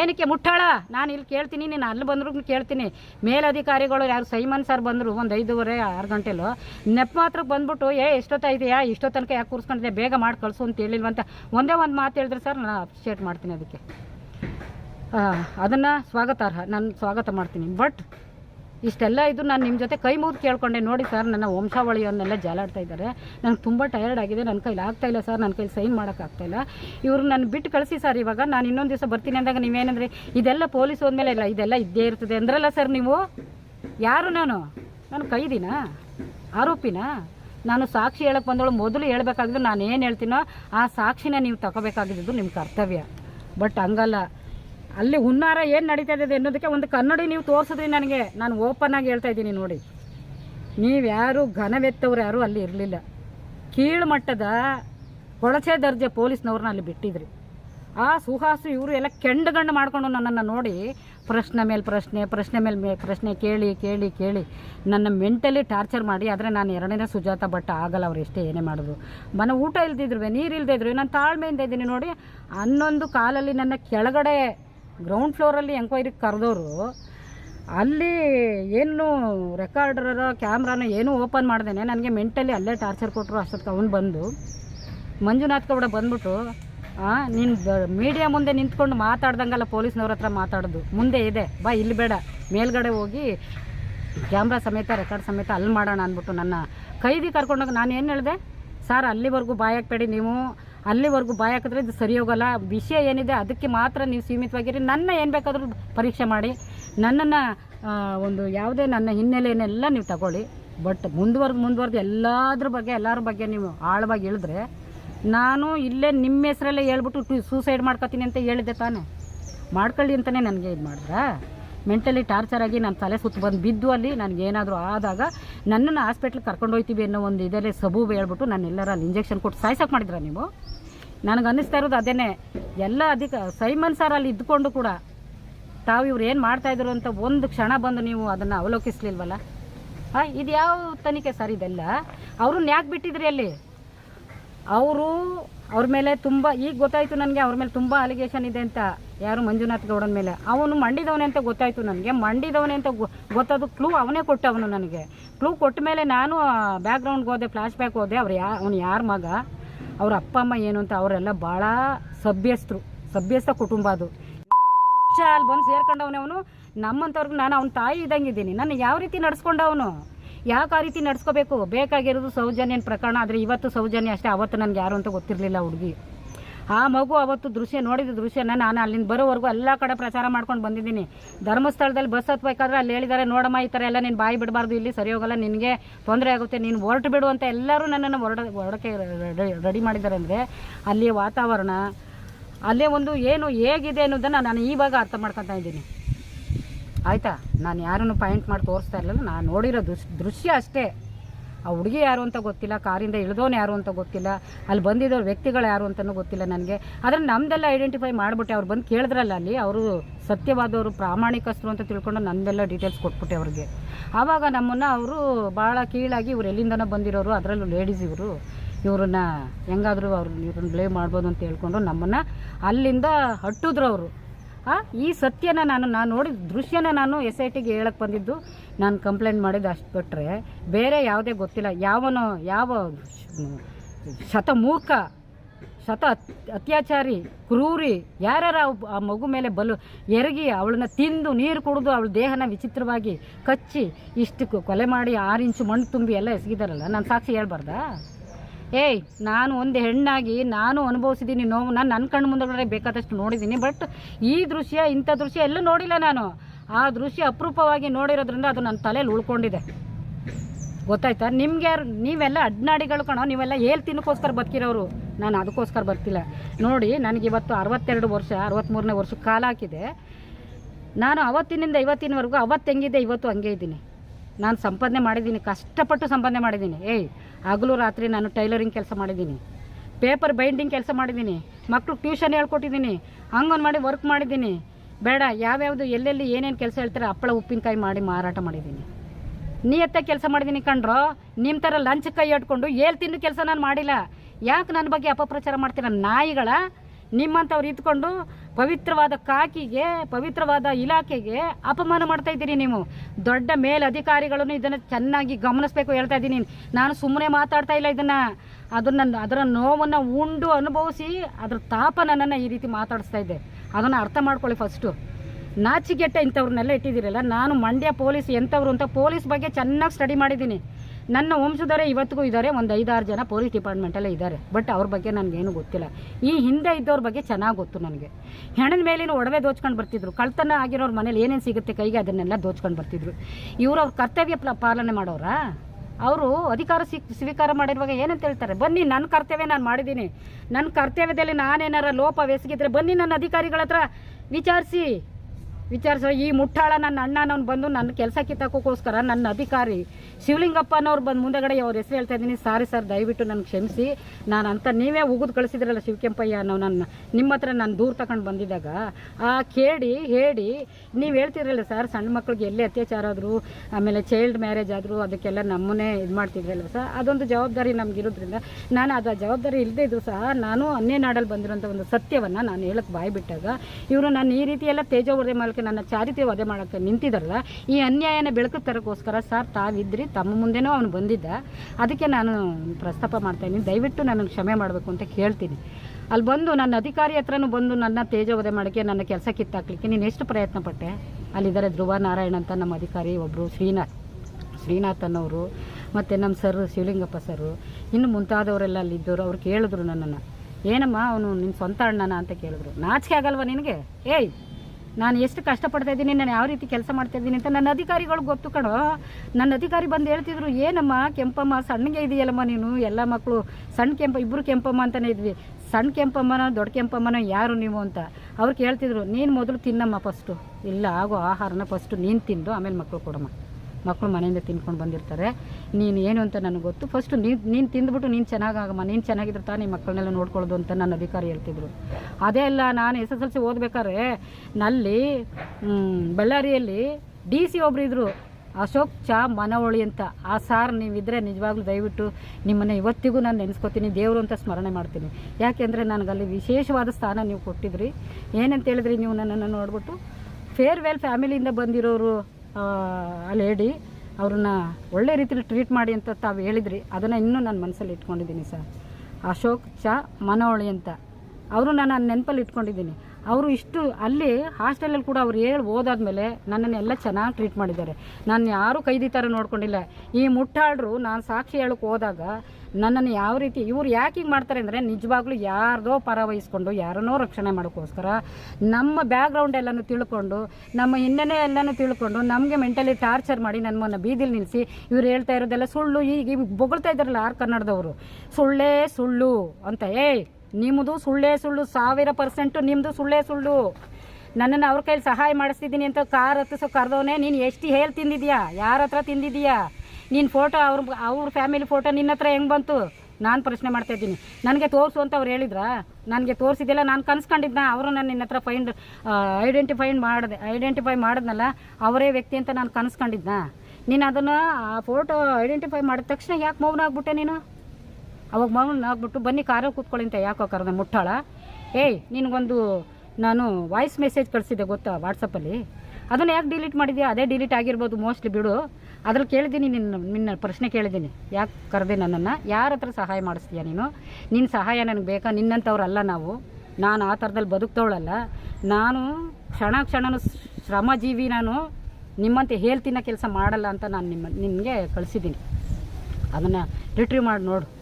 ಏನಕ್ಕೆ ಮುಟ್ಟಾಳ? ನಾನು ಇಲ್ಲಿ ಕೇಳ್ತೀನಿ, ನೀನು ಅಲ್ಲಿ ಬಂದ್ರು ಕೇಳ್ತೀನಿ. ಮೇಲಧಿಕಾರಿಗಳು ಯಾರು, ಸೈಮನ್ ಸರ್ ಬಂದರು ಒಂದು ಐದೂವರೆ, ಆರು ಗಂಟೆಲು. ನೆಪ್ಪ ಮಾತ್ರ ಬಂದ್ಬಿಟ್ಟು, ಏ ಎಷ್ಟೊತ್ತಾಯಿದೆಯಾ ಇಷ್ಟೋ ತನಕ ಯಾಕೆ ಕೂರಿಸ್ಕೊಂಡಿದ್ದೆ? ಬೇಗ ಮಾಡಿ ಕಳಿಸು ಅಂತ ಹೇಳಿಲ್ವಂತ ಒಂದೇ ಒಂದು ಮಾತು ಹೇಳಿದ್ರೆ ಸರ್ ನಾನು ಅಪ್ರಿಷಿಯೇಟ್ ಮಾಡ್ತೀನಿ ಅದಕ್ಕೆ. ಅದನ್ನು ಸ್ವಾಗತಾರ್ಹ. ನಾನು ಸ್ವಾಗತ ಮಾಡ್ತೀನಿ. ಬಟ್ ಇಷ್ಟೆಲ್ಲ ಇದು ನಾನು ನಿಮ್ಮ ಜೊತೆ ಕೈ ಮುಗಿದು ಕೇಳ್ಕೊಂಡೆ. ನೋಡಿ ಸರ್, ನನ್ನ ವಂಶಾವಳಿಯನ್ನೆಲ್ಲ ಜಾಲಾಡ್ತಾ ಇದ್ದಾರೆ. ನಂಗೆ ತುಂಬ ಟಯರ್ಡ್ ಆಗಿದೆ. ನನ್ನ ಕೈಲಿ ಇಲ್ಲ ಸರ್. ನನ್ನ ಕೈಲಿ ಸೈನ್ ಮಾಡೋಕ್ಕಾಗ್ತಾಯಿಲ್ಲ ಇವ್ರು ನಾನು ಬಿಟ್ಟು ಕಳಿಸಿ ಸರ್ ಇವಾಗ. ನಾನು ಇನ್ನೊಂದು ದಿವಸ ಬರ್ತೀನಿ ಅಂದಾಗ ನೀವೇನಂದ್ರೆ? ಇದೆಲ್ಲ ಪೊಲೀಸ್ ಹೋದ್ಮೇಲೆ ಇಲ್ಲ, ಇದೆಲ್ಲ ಇದ್ದೇ ಇರ್ತದೆ ಅಂದ್ರಲ್ಲ ಸರ್ ನೀವು? ಯಾರು ನಾನು? ನಾನು ಕೈದಿನಾ? ಆರೋಪಿನಾ? ನಾನು ಸಾಕ್ಷಿ ಹೇಳಕ್ಕೆ ಬಂದವಳು ಮೊದಲು ಹೇಳ್ಬೇಕಾಗಿದ್ದು ನಾನು ಏನು ಹೇಳ್ತೀನೋ ಆ ಸಾಕ್ಷಿನ ನೀವು ತಗೋಬೇಕಾಗಿದ್ದು ನಿಮ್ಮ ಕರ್ತವ್ಯ. ಬಟ್ ಹಂಗಲ್ಲ. ಅಲ್ಲಿ ಹುನ್ನಾರ ಏನು ನಡೀತಾ ಇದೆ ಅನ್ನೋದಕ್ಕೆ ಒಂದು ಕನ್ನಡಿ ನೀವು ತೋರಿಸಿದ್ರಿ ನನಗೆ. ನಾನು ಓಪನ್ ಆಗಿ ಹೇಳ್ತಾ ಇದ್ದೀನಿ ನೋಡಿ. ನೀವು ಯಾರು ಘನವೆತ್ತವ್ರು ಯಾರು ಅಲ್ಲಿ ಇರಲಿಲ್ಲ. ಕೀಳು ಮಟ್ಟದ ಕೊಳಚೆ ದರ್ಜೆ ಪೊಲೀಸ್ನವ್ರನ್ನ ಅಲ್ಲಿ ಬಿಟ್ಟಿದ್ರಿ. ಆ ಸುಹಾಸು ಇವರು ಎಲ್ಲ ಕೆಂಡಗಂಡು ಮಾಡ್ಕೊಂಡು ನನ್ನನ್ನು ನೋಡಿ ಪ್ರಶ್ನೆ ಮೇಲೆ ಪ್ರಶ್ನೆ ಪ್ರಶ್ನೆ ಮೇಲೆ ಪ್ರಶ್ನೆ ಕೇಳಿ ಕೇಳಿ ಕೇಳಿ ನನ್ನ ಮೆಂಟಲಿ ಟಾರ್ಚರ್ ಮಾಡಿ, ಆದರೆ ನಾನು ಎರಡನೇ ಸುಜಾತ ಭಟ್ ಆಗಲ್ಲ, ಅವ್ರು ಎಷ್ಟೇ ಏನೇ ಮಾಡೋದು ಮನೆ ಊಟ ಇಲ್ದಿದ್ರು ನೀರು ಇಲ್ಲದೇ ಇದ್ರು ನಾನು ತಾಳ್ಮೆಯಿಂದ ಇದ್ದೀನಿ ನೋಡಿ ಹನ್ನೊಂದು ಕಾಲಲ್ಲಿ ನನ್ನ ಕೆಳಗಡೆ ಗ್ರೌಂಡ್ ಫ್ಲೋರಲ್ಲಿ ಎಂಕ್ವೈರಿಗೆ ಕರೆದವರು ಅಲ್ಲಿ ಏನು ರೆಕಾರ್ಡರ ಕ್ಯಾಮ್ರಾನ ಏನೂ ಓಪನ್ ಮಾಡ್ದೇನೆ. ನನಗೆ ಮೆಂಟಲಿ ಅಲ್ಲೇ ಟಾರ್ಚರ್ ಕೊಟ್ಟರು ಅಷ್ಟೊತ್ತು ಅವನು ಬಂದು. ಮಂಜುನಾಥ್ ಗೌಡ ಬಂದ್ಬಿಟ್ಟು ನೀನು ಮೀಡಿಯಾ ಮುಂದೆ ನಿಂತ್ಕೊಂಡು ಮಾತಾಡ್ದಂಗಲ್ಲ ಪೊಲೀಸ್ನವ್ರ ಹತ್ರ ಮಾತಾಡೋದು. ಮುಂದೆ ಇದೆ. ಬಾ, ಇಲ್ಲಿ ಬೇಡ. ಮೇಲ್ಗಡೆ ಹೋಗಿ ಕ್ಯಾಮ್ರಾ ಸಮೇತ ರೆಕಾರ್ಡ್ ಸಮೇತ ಅಲ್ಲಿ ಮಾಡೋಣ ಅಂದ್ಬಿಟ್ಟು ನನ್ನ ಕೈದಿ ಕರ್ಕೊಂಡೋಗಿ ನಾನು ಏನು ಹೇಳಿದೆ? ಸರ್, ಅಲ್ಲಿವರೆಗೂ ಬಾಯ್ ಹಾಕ್ಬೇಡಿ ನೀವು ಅಲ್ಲಿವರೆಗೂ ಬಾಯ್ ಹಾಕಿದ್ರೆ ಇದು ಸರಿ ಹೋಗಲ್ಲ. ವಿಷಯ ಏನಿದೆ ಅದಕ್ಕೆ ಮಾತ್ರ ನೀವು ಸೀಮಿತವಾಗಿರಿ. ನನ್ನ ಏನು ಬೇಕಾದರೂ ಪರೀಕ್ಷೆ ಮಾಡಿ. ನನ್ನನ್ನು ಒಂದು ಯಾವುದೇ ನನ್ನ ಹಿನ್ನೆಲೆಯನ್ನೆಲ್ಲ ನೀವು ತಗೊಳ್ಳಿ. ಬಟ್ ಮುಂದುವರೆದು ಮುಂದುವರೆದು ಎಲ್ಲದ್ರ ಬಗ್ಗೆ, ಎಲ್ಲರ ಬಗ್ಗೆ ನೀವು ಆಳವಾಗಿ ಹೇಳಿದ್ರೆ ನಾನು ಇಲ್ಲೇ ನಿಮ್ಮ ಹೆಸರಲ್ಲೇ ಹೇಳ್ಬಿಟ್ಟು ಸೂಸೈಡ್ ಮಾಡ್ಕೊತೀನಿ ಅಂತ ಹೇಳಿದ್ದೆ ತಾನೇ. ಮಾಡ್ಕೊಳ್ಳಿ ಅಂತಲೇ ನನಗೆ ಇದು ಮಾಡಿದ್ರಾ? ಮೆಂಟಲಿ ಟಾರ್ಚರ್ ಆಗಿ ನಾನು ತಲೆ ಸುತ್ತು ಬಂದು ಬಿದ್ದು ಅಲ್ಲಿ ನನಗೇನಾದರೂ ಆದಾಗ ನನ್ನನ್ನು ಹಾಸ್ಪಿಟ್ಲಿಗೆ ಕರ್ಕೊಂಡು ಹೋಗ್ತೀವಿ ಅನ್ನೋ ಒಂದು ಇದರಲ್ಲಿ ಸಬೂಬು ಹೇಳ್ಬಿಟ್ಟು ನಾನು ಎಲ್ಲರಲ್ಲಿ ಇಂಜೆಕ್ಷನ್ ಕೊಟ್ಟು ಸಾಯ್ಸಕ್ಕೆ ಮಾಡಿದ್ರ ನೀವು? ನನಗೆ ಅನ್ನಿಸ್ತಾ ಇರೋದು ಅದೇನೆ. ಎಲ್ಲ ಅಧಿಕ, ಸೈಮನ್ ಸರ್ ಅಲ್ಲಿ ಇದ್ದುಕೊಂಡು ಕೂಡ ತಾವು ಇವ್ರು ಏನು ಮಾಡ್ತಾಯಿದ್ರು ಅಂತ ಒಂದು ಕ್ಷಣ ಬಂದು ನೀವು ಅದನ್ನು ಅವಲೋಕಿಸ್ಲಿಲ್ವಲ್ಲ? ಹಾಂ ಇದು ಯಾವ ತನಿಖೆ ಸರ್ ಇದೆಲ್ಲ? ಅವ್ರನ್ನ ಯಾಕೆ ಬಿಟ್ಟಿದ್ರಿ ಅಲ್ಲಿ? ಅವರು ಅವ್ರ ಮೇಲೆ ತುಂಬ, ಈಗ ಗೊತ್ತಾಯಿತು ನನಗೆ ಅವ್ರ ಮೇಲೆ ತುಂಬ ಅಲಿಗೇಷನ್ ಇದೆ ಅಂತ ಯಾರು ಮಂಜುನಾಥ್ ಗೌಡನ ಮೇಲೆ. ಅವನು ಮಂಡಿದವನೇ ಅಂತ ಗೊತ್ತಾಯಿತು ನನಗೆ. ಮಂಡಿದವನೇ ಅಂತ ಗೊತ್ತಾದ ಗೊತ್ತದು ಕ್ಲೂ ಅವನೇ ಕೊಟ್ಟವನು ನನಗೆ. ಕ್ಲೂ ಕೊಟ್ಟ ಮೇಲೆ ನಾನು ಬ್ಯಾಕ್ಗ್ರೌಂಡ್ಗೆ ಹೋದೆ ಫ್ಲಾಶ್ ಬ್ಯಾಕ್ ಹೋದೆ, ಅವ್ರು ಯಾ, ಅವ್ನು ಯಾರ ಮಗ? ಅವ್ರ ಅಪ್ಪ, ಅಮ್ಮ ಏನು ಅಂತ ಅವರೆಲ್ಲ ಭಾಳ ಸಭ್ಯಸ್ತರು ಸಭ್ಯಸ್ತ ಕುಟುಂಬ ಅದು. ಅಲ್ಲಿ ಬಂದು ಸೇರ್ಕೊಂಡವನೇ ಅವನು. ನಮ್ಮಂಥವ್ರಿಗೆ ನಾನು ಅವ್ನ ತಾಯಿ ಇದ್ದಂಗಿದ್ದೀನಿ ನಾನು ಯಾವ ರೀತಿ ನಡ್ಸ್ಕೊಂಡವನು ಯಾಕೆ ಆ ರೀತಿ ನಡ್ಸ್ಕೋಬೇಕು? ಬೇಕಾಗಿರೋದು ಸೌಜನ್ಯನ ಪ್ರಕರಣ. ಆದರೆ ಇವತ್ತು ಸೌಜನ್ಯ ಅಷ್ಟೇ, ಅವತ್ತು ನನಗೆ ಯಾರು ಅಂತ ಗೊತ್ತಿರಲಿಲ್ಲ ಹುಡುಗಿ. ಆ ಮಗು ಅವತ್ತು ದೃಶ್ಯ ನೋಡಿದ ದೃಶ್ಯನ ನಾನು ಅಲ್ಲಿಂದ ಬರೋವರೆಗೂ ಎಲ್ಲ ಕಡೆ ಪ್ರಚಾರ ಮಾಡ್ಕೊಂಡು ಬಂದಿದ್ದೀನಿ. ಧರ್ಮಸ್ಥಳದಲ್ಲಿ ಬಸ್ ಹತ್ಬೇಕಾದ್ರೆ ಅಲ್ಲಿ ಹೇಳಿದ್ದಾರೆ, ನೋಡಮ್ಮ, ಈ ಥರ ಎಲ್ಲ ನೀನು ಬಾಯಿ ಬಿಡಬಾರ್ದು, ಇಲ್ಲಿ ಸರಿ ಹೋಗಲ್ಲ, ನಿನಗೆ ತೊಂದರೆ ಆಗುತ್ತೆ, ನೀನು ಹೊರಟು ಬಿಡು ಅಂತ ಎಲ್ಲರೂ ನನ್ನನ್ನು ಹೊರಡ, ಹೊರಡಕ್ಕೆ ರೆಡಿ ಮಾಡಿದ್ದಾರೆ ಅಂದರೆ ಅಲ್ಲಿಯ ವಾತಾವರಣ, ಅಲ್ಲೇ ಒಂದು ಏನು ಹೇಗಿದೆ ಅನ್ನೋದನ್ನು ನಾನು ಇವಾಗ ಅರ್ಥ ಮಾಡ್ಕೊತಾ ಇದ್ದೀನಿ. ಆಯಿತಾ? ನಾನು ಯಾರನ್ನು ಪಾಯಿಂಟ್ ಮಾಡಿ ತೋರಿಸ್ತಾ ಇರಲಿಲ್ಲ, ನಾನು ನೋಡಿರೋ ದೃಶ್, ದೃಶ್ಯ ಅಷ್ಟೇ. ಆ ಹುಡುಗಿ ಯಾರು ಅಂತ ಗೊತ್ತಿಲ್ಲ, ಕಾರಿಂದ ಇಳಿದವನು ಯಾರು ಅಂತ ಗೊತ್ತಿಲ್ಲ, ಅಲ್ಲಿ ಬಂದಿದ್ದವ್ರು ವ್ಯಕ್ತಿಗಳು ಯಾರು ಅಂತಲೂ ಗೊತ್ತಿಲ್ಲ ನನಗೆ. ಆದರೆ ನಮ್ಮದೆಲ್ಲ ಐಡೆಂಟಿಫೈ ಮಾಡಿಬಿಟ್ಟೆ, ಅವ್ರು ಬಂದು ಕೇಳಿದ್ರಲ್ಲ ಅಲ್ಲಿ, ಅವರು ಸತ್ಯವಾದವರು, ಪ್ರಾಮಾಣಿಕಸ್ಥರು ಅಂತ ತಿಳ್ಕೊಂಡು ನಂದೆಲ್ಲ ಡೀಟೇಲ್ಸ್ ಕೊಟ್ಬಿಟ್ಟೆ ಅವ್ರಿಗೆ. ಆವಾಗ ನಮ್ಮನ್ನು ಅವರು ಭಾಳ ಕೀಳಾಗಿ ಇವ್ರು ಎಲ್ಲಿಂದನೋ ಬಂದಿರೋರು, ಅದರಲ್ಲೂ ಲೇಡೀಸ್ ಇವರು. ಇವ್ರನ್ನ ಹೆಂಗಾದರೂ ಅವ್ರು ಇವ್ರನ್ನ ಬ್ಲೇಮ್ ಮಾಡ್ಬೋದು ಅಂತ ಹೇಳ್ಕೊಂಡು ನಮ್ಮನ್ನು ಅಲ್ಲಿಂದ ಹಟ್ಟಿದ್ರು ಅವರು. ಈ ಸತ್ಯನ ನಾನು ನಾನು ನೋಡಿದ ದೃಶ್ಯನ ನಾನು ಎಸ್ ಐ ಟಿಗೆ ಹೇಳಕ್ಕೆ ಬಂದಿದ್ದು. ನಾನು ಕಂಪ್ಲೇಂಟ್ ಮಾಡಿದ್ದು ಅಷ್ಟು ಬಿಟ್ಟರೆ ಬೇರೆ ಯಾವುದೇ ಗೊತ್ತಿಲ್ಲ. ಯಾವನೋ, ಯಾವ ಶತಮೂರ್ಖ ಶತ ಅತ್ಯಾಚಾರಿ, ಕ್ರೂರಿ ಯಾರ್ಯಾರ ಆ- ಮಗು ಮೇಲೆ ಬಲು ಎರಗಿ ಅವಳನ್ನ ತಿಂದು ನೀರು ಕುಡಿದು ಅವಳ ದೇಹನ ವಿಚಿತ್ರವಾಗಿ ಕಚ್ಚಿ ಇಷ್ಟು ಕೊಲೆ ಮಾಡಿ ಆರು ಇಂಚು ಮಣ್ಣು ತುಂಬಿ ಎಲ್ಲ ಎಸಗಿದಾರಲ್ಲ. ನಾನು ಸಾಕ್ಷಿ ಹೇಳ್ಬಾರ್ದಾ? ಏಯ್, ನಾನು ಒಂದು ಹೆಣ್ಣಾಗಿ ನಾನು ಅನುಭವಿಸಿದ್ದೀನಿ ನೋವು. ನಾನು ನನ್ನ ಕಣ್ಣು ಮುಂದೆ ಬೇಕಾದಷ್ಟು ನೋಡಿದ್ದೀನಿ ಬಟ್ ಈ ದೃಶ್ಯ, ಇಂಥ ದೃಶ್ಯ ಎಲ್ಲ ನೋಡಿಲ್ಲ ನಾನು. ಆ ದೃಶ್ಯ ಅಪರೂಪವಾಗಿ ನೋಡಿರೋದ್ರಿಂದ ಅದು ನನ್ನ ತಲೆಯಲ್ಲಿ ಉಳ್ಕೊಂಡಿದೆ. ಗೊತ್ತಾಯ್ತಾ? ನಿಮ್ಗೆ ಯಾರು ನೀವೆಲ್ಲ ಅಡ್ನಾಡಿಗಳು ಕಣೋ, ನೀವೆಲ್ಲ ಏಲ್ ತಿನ್ನಕ್ಕೋಸ್ಕರ ಬದುಕಿರೋರು. ನಾನು ಅದಕ್ಕೋಸ್ಕರ ಬರ್ತಿಲ್ಲ. ನೋಡಿ, ನನಗೆ ಇವತ್ತು ಅರವತ್ತೆರಡು ವರ್ಷ ಅರವತ್ತ್ಮೂರನೇ ವರ್ಷ ಕಾಲ ಹಾಕಿದೆ. ನಾನು ಅವತ್ತಿನಿಂದ ಇವತ್ತಿನವರೆಗೂ ಅವತ್ತು ಹೆಂಗಿದ್ದೆ ಇವತ್ತು ಹಂಗೆ ಇದ್ದೀನಿ. ನಾನು ಸಂಪಾದನೆ ಮಾಡಿದ್ದೀನಿ, ಕಷ್ಟಪಟ್ಟು ಸಂಪಾದನೆ ಮಾಡಿದ್ದೀನಿ. ಏಯ್, ಹಗಲು ರಾತ್ರಿ ನಾನು ಟೈಲರಿಂಗ್ ಕೆಲಸ ಮಾಡಿದ್ದೀನಿ. ಪೇಪರ್ ಬೈಂಡಿಂಗ್ ಕೆಲಸ ಮಾಡಿದ್ದೀನಿ. ಮಕ್ಕಳು ಟ್ಯೂಷನ್ ಹೇಳ್ಕೊಟ್ಟಿದ್ದೀನಿ. ಹಂಗೊಂದು ಮಾಡಿ ವರ್ಕ್ ಮಾಡಿದ್ದೀನಿ. ಬೇಡ, ಯಾವ್ಯಾವುದು, ಎಲ್ಲೆಲ್ಲಿ ಏನೇನು ಕೆಲಸ ಹೇಳ್ತೀರ, ಹಪ್ಪಳ ಉಪ್ಪಿನಕಾಯಿ ಮಾಡಿ ಮಾರಾಟ ಮಾಡಿದ್ದೀನಿ. ನಿಯತ್ತ ಕೆಲಸ ಮಾಡಿದ್ದೀನಿ ಕಣ್ರೋ ನಿಮ್ಮ ಥರ ಲಂಚ್ ಕೈ ಇಟ್ಕೊಂಡು ಏಲ್ ತಿಂದು ಕೆಲಸ ನಾನು ಮಾಡಿಲ್ಲ. ಯಾಕೆ ನನ್ನ ಬಗ್ಗೆ ಅಪಪ್ರಚಾರ ಮಾಡ್ತೀರ ನಾಯಿಗಳ? ನಿಮ್ಮಂಥವ್ರು ಇದ್ಕೊಂಡು ಪವಿತ್ರವಾದ ಕಾಕಿಗೆ, ಪವಿತ್ರವಾದ ಇಲಾಖೆಗೆ ಅಪಮಾನ ಮಾಡ್ತಾ ಇದ್ದೀರಿ ನೀವು. ದೊಡ್ಡ ಮೇಲಧಿಕಾರಿಗಳನ್ನು ಇದನ್ನು ಚೆನ್ನಾಗಿ ಗಮನಿಸಬೇಕು ಹೇಳ್ತಾ ಇದ್ದೀನಿ. ನಾನು ಸುಮ್ಮನೆ ಮಾತಾಡ್ತಾ ಇಲ್ಲ ಇದನ್ನು. ಅದನ್ನು, ಅದರ ನೋವನ್ನು ಉಂಡು ಅನುಭವಿಸಿ, ಅದ್ರ ತಾಪ ನನ್ನನ್ನು ಈ ರೀತಿ ಮಾತಾಡಿಸ್ತಾ ಇದ್ದೆ. ಅದನ್ನು ಅರ್ಥ ಮಾಡ್ಕೊಳ್ಳಿ ಫಸ್ಟು ನಾಚಿಗೆಟ್ಟ ಇಂಥವ್ರನ್ನೆಲ್ಲ ಇಟ್ಟಿದ್ದೀರಲ್ಲ, ನಾನು ಮಂಡ್ಯ ಪೊಲೀಸ್ ಎಂಥವ್ರು ಅಂತ ಪೊಲೀಸ್ ಬಗ್ಗೆ ಚೆನ್ನಾಗಿ ಸ್ಟಡಿ ಮಾಡಿದ್ದೀನಿ. ನನ್ನ ವಂಶದವರೇ ಇವತ್ತಿಗೂ ಇದ್ದಾರೆ, ಒಂದು ಐದಾರು ಜನ ಪೊಲೀಸ್ ಡಿಪಾರ್ಟ್ಮೆಂಟಲ್ಲೇ ಇದ್ದಾರೆ. ಬಟ್ ಅವ್ರ ಬಗ್ಗೆ ನನಗೇನು ಗೊತ್ತಿಲ್ಲ. ಈ ಹಿಂದೆ ಇದ್ದವ್ರ ಬಗ್ಗೆ ಚೆನ್ನಾಗಿ ಗೊತ್ತು ನನಗೆ. ಹೆಣ್ಣಿನ ಮೇಲಿನ ಒಡವೆ ದೋಚ್ಕೊಂಡು ಬರ್ತಿದ್ರು. ಕಳ್ತನ ಆಗಿರೋರ ಮನೇಲಿ ಏನೇನು ಸಿಗುತ್ತೆ ಕೈಗೆ, ಅದನ್ನೆಲ್ಲ ದೋಚ್ಕೊಂಡು ಬರ್ತಿದ್ರು. ಇವರು ಅವ್ರ ಕರ್ತವ್ಯ ಪಾಲನೆ ಮಾಡೋರಾ? ಅವರು ಅಧಿಕಾರ ಸಿ, ಸ್ವೀಕಾರ ಮಾಡಿರುವಾಗ ಏನಂತ ಹೇಳ್ತಾರೆ? ಬನ್ನಿ, ನನ್ನ ಕರ್ತವ್ಯ ನಾನು ಮಾಡಿದ್ದೀನಿ. ನನ್ನ ಕರ್ತವ್ಯದಲ್ಲಿ ನಾನೇನಾರ ಲೋಪವೆಸಗಿದ್ರೆ ಬನ್ನಿ ನನ್ನ ಅಧಿಕಾರಿಗಳ ಹತ್ರ ವಿಚಾರಿಸಿ. ವಿಚಾರಿಸೋ ಈ ಮುಟ್ಟಾಳ ನನ್ನ ಅಣ್ಣನವ್ನು ಬಂದು ನನ್ನ ಕೆಲಸ ಕಿತ್ತಕ್ಕೋಸ್ಕರ ನನ್ನ ಅಧಿಕಾರಿ ಶಿವಲಿಂಗಪ್ಪನವ್ರು ಬಂದು ಮುಂದೆಗಡೆ ಅವ್ರ ಹೆಸರು ಹೇಳ್ತಾ ಇದ್ದೀನಿ. ಸಾರಿ ಸರ್, ದಯವಿಟ್ಟು ನನಗೆ ಕ್ಷಮಿಸಿ. ನಾನು ಅಂತ ನೀವೇ ಉಗಿದು ಕಳಿಸಿದ್ರಲ್ಲ ಶಿವಕೆಂಪಯ್ಯ ಅನ್ನೋ ನನ್ನ ನಿಮ್ಮ ಹತ್ರ ನಾನು ದೂರ ತಗೊಂಡು ಬಂದಿದ್ದಾಗ, ಆ ಕೇಳಿ ಹೇಳಿ, ನೀವು ಹೇಳ್ತಿರಲ್ಲ ಸರ್, ಸಣ್ಣ ಮಕ್ಳಿಗೆ ಎಲ್ಲೇ ಅತ್ಯಾಚಾರ ಆದರೂ, ಆಮೇಲೆ ಚೈಲ್ಡ್ ಮ್ಯಾರೇಜ್ ಆದರೂ, ಅದಕ್ಕೆಲ್ಲ ನಮ್ಮನ್ನೇ ಇದು ಮಾಡ್ತಿದ್ರಲ್ಲ ಸರ್, ಅದೊಂದು ಜವಾಬ್ದಾರಿ ನಮಗಿರೋದ್ರಿಂದ ನಾನು ಅದು ಜವಾಬ್ದಾರಿ ಇಲ್ಲದೇ ಇದ್ರು ಸಹ ನಾನು ಅನ್ಯ ನಾಡಲ್ಲಿ ಬಂದಿರೋಂಥ ಒಂದು ಸತ್ಯವನ್ನು ನಾನು ಹೇಳಕ್ಕೆ ಬಾಯಿ ಬಿಟ್ಟಾಗ ಇವರು ನಾನು ಈ ರೀತಿ ಎಲ್ಲ ತೇಜೋವಧೆ ಮಾಡಕ್ಕೆ ನನ್ನ ಚಾರಿತ್ಯ ವಧೆ ಮಾಡೋಕ್ಕೆ ನಿಂತಿದ್ದಾರಲ್ಲ, ಈ ಅನ್ಯಾಯನ ಬೆಳಕು ತರೋಕ್ಕೋಸ್ಕರ ಸರ್ ತಾವಿದ್ರಿ, ತಮ್ಮ ಮುಂದೆನೂ ಅವನು ಬಂದಿದ್ದ. ಅದಕ್ಕೆ ನಾನು ಪ್ರಸ್ತಾಪ ಮಾಡ್ತಾ ಇದ್ದೀನಿ. ದಯವಿಟ್ಟು ನನಗೆ ಕ್ಷಮೆ ಮಾಡಬೇಕು ಅಂತ ಕೇಳ್ತೀನಿ. ಅಲ್ಲಿ ಬಂದು ನನ್ನ ಅಧಿಕಾರಿ ಹತ್ರನೂ ಬಂದು ನನ್ನ ತೇಜೋವಧೆ ಮಾಡೋಕ್ಕೆ ನನ್ನ ಕೆಲಸ ಕಿತ್ತಾಕ್ಲಿಕ್ಕೆ ನೀನು ಎಷ್ಟು ಪ್ರಯತ್ನ ಪಟ್ಟೆ? ಅಲ್ಲಿದ್ದಾರೆ ಧ್ರುವ ನಾರಾಯಣ ಅಂತ ನಮ್ಮ ಅಧಿಕಾರಿ ಒಬ್ಬರು ಶ್ರೀನಾಥ್. ಶ್ರೀನಾಥ್ ಅನ್ನೋರು, ಮತ್ತು ನಮ್ಮ ಸರ್ ಶಿವಲಿಂಗಪ್ಪ ಸರು, ಇನ್ನು ಮುಂತಾದವರೆಲ್ಲ ಅಲ್ಲಿದ್ದವರು, ಅವ್ರು ಕೇಳಿದ್ರು ನನ್ನನ್ನು. ಏನಮ್ಮ ಅವನು ನಿನ್ನ ಸ್ವಂತ ಅಣ್ಣನ ಅಂತ ಕೇಳಿದ್ರು. ನಾಚಿಕೆ ಆಗಲ್ವ ನಿನಗೆ? ಏಯ್! ನಾನು ಎಷ್ಟು ಕಷ್ಟಪಡ್ತಾ ಇದ್ದೀನಿ, ನಾನು ಯಾವ ರೀತಿ ಕೆಲಸ ಮಾಡ್ತಾ ಇದ್ದೀನಿ ಅಂತ ನನ್ನ ಅಧಿಕಾರಿಗಳು ಗೊತ್ತು ಕಣೋ. ನನ್ನ ಅಧಿಕಾರಿ ಬಂದು ಹೇಳ್ತಿದ್ರು, ಏನಮ್ಮ, ಕೆಂಪಮ್ಮ, ಸಣ್ಣಗೆ ಇದೆಯಲ್ಲಮ್ಮ ನೀನು? ಎಲ್ಲ ಮಕ್ಕಳು ಸಣ್ಣ ಕೆಂಪ ಇಬ್ಬರು ಕೆಂಪಮ್ಮ ಅಂತಲೇ ಇದ್ವಿ. ಸಣ್ಣ ಕೆಂಪಮ್ಮನ, ದೊಡ್ಡ ಕೆಂಪಮ್ಮನ ಯಾರು ನೀವು ಅಂತ? ಅವ್ರು ಕೇಳ್ತಿದ್ರು, ನೀನು ಮೊದಲು ತಿನ್ನಮ್ಮ ಫಸ್ಟು ಇಲ್ಲ, ಆಗೋ ಆಹಾರನ ಫಸ್ಟು ನೀನು ತಿಂದು, ಆಮೇಲೆ ಮಕ್ಕಳು ಕೊಡಮ್ಮ. ಮಕ್ಕಳು ಮನೆಯಿಂದ ತಿನ್ಕೊಂಡು ಬಂದಿರ್ತಾರೆ. ನೀನು ಏನು ಅಂತ ನನಗೆ ಗೊತ್ತು. ಫಸ್ಟು ನೀನು ನೀನು ತಿಂದ್ಬಿಟ್ಟು ನೀನು ಚೆನ್ನಾಗಾಗಮ್ಮ, ನೀನು ಚೆನ್ನಾಗಿದ್ರೆ ತಾನೇ ಮಕ್ಕಳನ್ನೆಲ್ಲ ನೋಡ್ಕೊಳ್ಳೋದು ಅಂತ ನನ್ನ ಅಧಿಕಾರಿ ಹೇಳ್ತಿದ್ರು. ಅದೇ ಅಲ್ಲ, ನಾನು ಎಸ್ ಎಸ್ ಎಲ್ ಸಿ ಓದ್ಬೇಕಾದ್ರೆ ನಲ್ಲಿ ಬಳ್ಳಾರಿಯಲ್ಲಿ ಡಿ ಸಿ ಒಬ್ರು ಇದ್ದರು ಅಶೋಕ್ ಚಾ ಮನವೊಳಿ ಅಂತ. ಆ ಸಾರ್ ನೀವಿದ್ರೆ ನಿಜವಾಗ್ಲೂ ದಯವಿಟ್ಟು ನಿಮ್ಮನ್ನು ಇವತ್ತಿಗೂ ನಾನು ನೆನೆಸ್ಕೊತೀನಿ, ದೇವರು ಅಂತ ಸ್ಮರಣೆ ಮಾಡ್ತೀನಿ. ಯಾಕೆಂದರೆ ನನಗಲ್ಲಿ ವಿಶೇಷವಾದ ಸ್ಥಾನ ನೀವು ಕೊಟ್ಟಿದ್ರಿ. ಏನಂತ ಹೇಳಿದ್ರಿ ನೀವು ನನ್ನನ್ನು ನೋಡ್ಬಿಟ್ಟು ಫೇರ್ವೆಲ್ ಫ್ಯಾಮಿಲಿಯಿಂದ ಬಂದಿರೋರು. ಲೇಡಿ ಅವ್ರನ್ನ ಒಳ್ಳೆ ರೀತಿಲಿ ಟ್ರೀಟ್ ಮಾಡಿ ಅಂತ ತಾವು ಹೇಳಿದ್ರಿ. ಅದನ್ನು ಇನ್ನೂ ನಾನು ಮನಸ್ಸಲ್ಲಿ ಇಟ್ಕೊಂಡಿದ್ದೀನಿ ಸರ್. ಅಶೋಕ್ ಚಾ ಮನೋಳಿ ಅಂತ. ಅವರು ನಾನು ನೆನಪಲ್ಲಿ ಇಟ್ಕೊಂಡಿದ್ದೀನಿ. ಅವರು ಇಷ್ಟು ಅಲ್ಲಿ ಹಾಸ್ಟೆಲಲ್ಲಿ ಕೂಡ ಅವ್ರು ಹೇಳಿ ಓದಾದ್ಮೇಲೆ ನನ್ನನ್ನು ಎಲ್ಲ ಚೆನ್ನಾಗಿ ಟ್ರೀಟ್ ಮಾಡಿದ್ದಾರೆ. ನಾನು ಯಾರೂ ಕೈದಿ ಥರ ನೋಡ್ಕೊಂಡಿಲ್ಲ. ಈ ಮುಟ್ಟಾಳ್ರು ನಾನು ಸಾಕ್ಷಿ ಹೇಳಕ್ಕೆ ಹೋದಾಗ ನನ್ನನ್ನು ಯಾವ ರೀತಿ ಇವ್ರು ಯಾಕೆ ಹಿಂಗೆ ಮಾಡ್ತಾರೆ ಅಂದರೆ ನಿಜವಾಗ್ಲೂ ಯಾರ್ದೋ ಪರ ವಹಿಸ್ಕೊಂಡು ಯಾರನ್ನೋ ರಕ್ಷಣೆ ಮಾಡೋಕ್ಕೋಸ್ಕರ ನಮ್ಮ ಬ್ಯಾಕ್ಗ್ರೌಂಡ್ ಎಲ್ಲನೂ ತಿಳ್ಕೊಂಡು, ನಮ್ಮ ಹಿನ್ನೆಲೆ ಎಲ್ಲನೂ ತಿಳ್ಕೊಂಡು, ನಮಗೆ ಮೆಂಟಲಿ ಟಾರ್ಚರ್ ಮಾಡಿ ನಮ್ಮನ್ನು ಬೀದಿಲಿ ನಿಲ್ಲಿಸಿ ಇವ್ರು ಹೇಳ್ತಾ ಇರೋದೆಲ್ಲ ಸುಳ್ಳು ಈಗ ಬೊಗಳ್ತಾ ಇದ್ದಾರಲ್ಲ ಆರ್ ಕನ್ನಡದವರು. ಸುಳ್ಳೇ ಸುಳ್ಳು ಅಂತ, ಏಯ್ ನಿಮ್ಮದು ಸುಳ್ಳೇ ಸುಳ್ಳು, ಸಾವಿರ ಪರ್ಸೆಂಟು ನಿಮ್ಮದು ಸುಳ್ಳೇ ಸುಳ್ಳು. ನನ್ನನ್ನು ಅವ್ರ ಕೈಲಿ ಸಹಾಯ ಮಾಡಿಸ್ತಿದ್ದೀನಿ ಅಂತ ಕಾರ್ ಹತ್ತಿಸೋ ಕರೆದವನೇ ನೀನು ಎಷ್ಟು ಹೇಳಿ ತಿಂದಿದ್ಯಾ? ಯಾರ ಹತ್ರ ತಿಂದಿದ್ದೀಯಾ ನಿನ್ನ ಫೋಟೋ ಅವ್ರ ಅವ್ರ ಫ್ಯಾಮಿಲಿ ಫೋಟೋ ನಿನ್ನ ಹತ್ರ ಹೆಂಗೆ ಬಂತು? ನಾನು ಪ್ರಶ್ನೆ ಮಾಡ್ತಾ ಇದ್ದೀನಿ. ನನಗೆ ತೋರಿಸು ಅಂತ ಅವ್ರು ಹೇಳಿದ್ರಾ? ನನಗೆ ತೋರಿಸಿದ್ದಿಲ್ಲ, ನಾನು ಕನ್ಸ್ಕೊಂಡಿದ್ನ. ಅವರು ನಾನು ನಿನ್ನ ಹತ್ರ ಫೈಂಡ್ ಐಡೆಂಟಿಫೈ ಮಾಡಿದೆ ಐಡೆಂಟಿಫೈ ಮಾಡಿದ್ನಲ್ಲ, ಅವರೇ ವ್ಯಕ್ತಿ ಅಂತ ನಾನು ಕನ್ಸ್ಕೊಂಡಿದ್ನ? ನೀನು ಅದನ್ನು, ಆ ಫೋಟೋ ಐಡೆಂಟಿಫೈ ಮಾಡಿದ ತಕ್ಷಣ ಯಾಕೆ ಮೌನ ಆಗ್ಬಿಟ್ಟೆ ನೀನು? ಅವಾಗ ಮೌನ ಆಗ್ಬಿಟ್ಟು ಬನ್ನಿ ಕಾರಲ್ಲಿ ಕೂತ್ಕೊಳ್ಳಿ ಅಂತ ಯಾಕೋ ಕರೆದೆ ಮುಟ್ಟಾಳ. ಏಯ್, ನಿನಗೊಂದು ನಾನು ವಾಯ್ಸ್ ಮೆಸೇಜ್ ಕಳಿಸಿದ್ದೆ ಗೊತ್ತಾ ವಾಟ್ಸಪ್ಪಲ್ಲಿ ಅದನ್ನು ಯಾಕೆ ಡಿಲೀಟ್ ಮಾಡಿದ್ಯಾ? ಅದೇ ಡಿಲೀಟ್ ಆಗಿರ್ಬೋದು ಮೋಸ್ಟ್ಲಿ ಬಿಡು. ಅದ್ರಲ್ಲಿ ಕೇಳಿದ್ದೀನಿ ನಿನ್ನ ನಿನ್ನ ಪ್ರಶ್ನೆ ಕೇಳಿದ್ದೀನಿ. ಯಾಕೆ ಕರೆದೆ ನನ್ನನ್ನು? ಯಾರ ಹತ್ರ ಸಹಾಯ ಮಾಡಿಸ್ತೀಯ ನೀನು? ನಿನ್ನ ಸಹಾಯ ನನಗೆ ಬೇಕಾ? ನಿನ್ನಂಥವ್ರಲ್ಲ ನಾವು. ನಾನು ಆ ಥರದಲ್ಲಿ ಬದುಕ್ತವಳಲ್ಲ ನಾನು ಕ್ಷಣ ಕ್ಷಣನೂ ಶ್ರಮಜೀವಿ ನಾನು. ನಿಮ್ಮಂತೆ ಹೇಳ್ತಿನ ಕೆಲಸ ಮಾಡಲ್ಲ ಅಂತ ನಾನು ನಿಮ್ಮ ನಿಮಗೆ ಕಳಿಸಿದ್ದೀನಿ. ಅದನ್ನು ರಿಟ್ರೀವ್ ಮಾಡಿ, ನೋಡು.